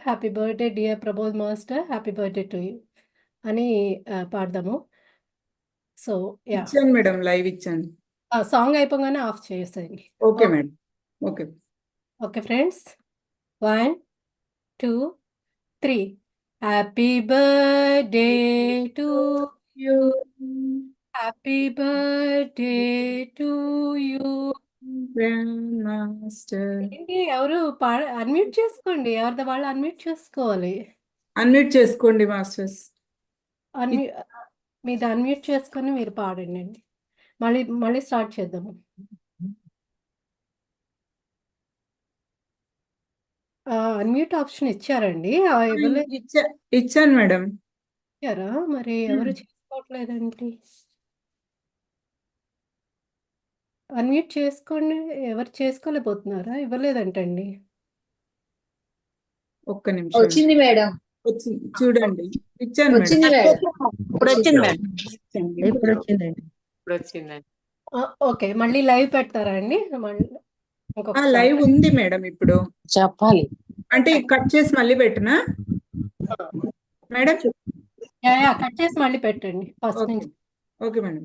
Happy birthday dear Prabodh master. Happy birthday to you అని పాడదాము. So! ఇచ్చాను madam. Live ఇచ్చాను. సాంగ్ అయిపోగానే ఆఫ్ చేసేయండి. Okay. Madam. Okay. Okay friends. 1, 2, 3 happy birthday to you. Happy birthday to you. ఏంటి ఎవరు పాడ అన్‌మ్యూట్ చేసుకోండి. ఎవరిది వాళ్ళు అన్‌మ్యూట్ చేసుకోవాలి. అన్‌మ్యూట్ చేసుకోండి మాస్టర్స్. అన్‌మ్యూ మీది అన్‌మ్యూట్ చేసుకొని మీరు పాడండండి. మళ్ళీ మళ్ళీ స్టార్ట్ చేద్దాము. అన్‌మ్యూట్ ఆప్షన్ ఇచ్చారండి. ఆ! ఇచ్చా ఇచ్చాను మేడం. ఇచ్చారా? మరి. ఎవరు చేసుకోవట్లేదేంటి? అన్‌మ్యూట్ చేసుకోండి. ఎవరు చేసుకోలేకపోతున్నారా? ఇవ్వలేదంటండి. ఒక్క నిమిషం. వచ్చింది మేడం. వచ్చింది. చూడండి. ఇచ్చాను మేడం. వచ్చింది మేడం. ఇప్పుడొచ్చింది మేడం. ఇప్పుడొచ్చిందండి. ఇప్పుడొచ్చిందండి. ఆ! ఓకే. మళ్ళీ లైవ్ పెడతారా అండి? ఆ! లైవ్ ఉంది మేడం ఇప్పుడు. చెప్పాలి. అంటే కట్ చేసి మళ్ళీ పెట్టనా? మేడం? కట్ చేసి మళ్ళీ పెట్టండి. ఫస్ట్. నుంచి. Okay madam.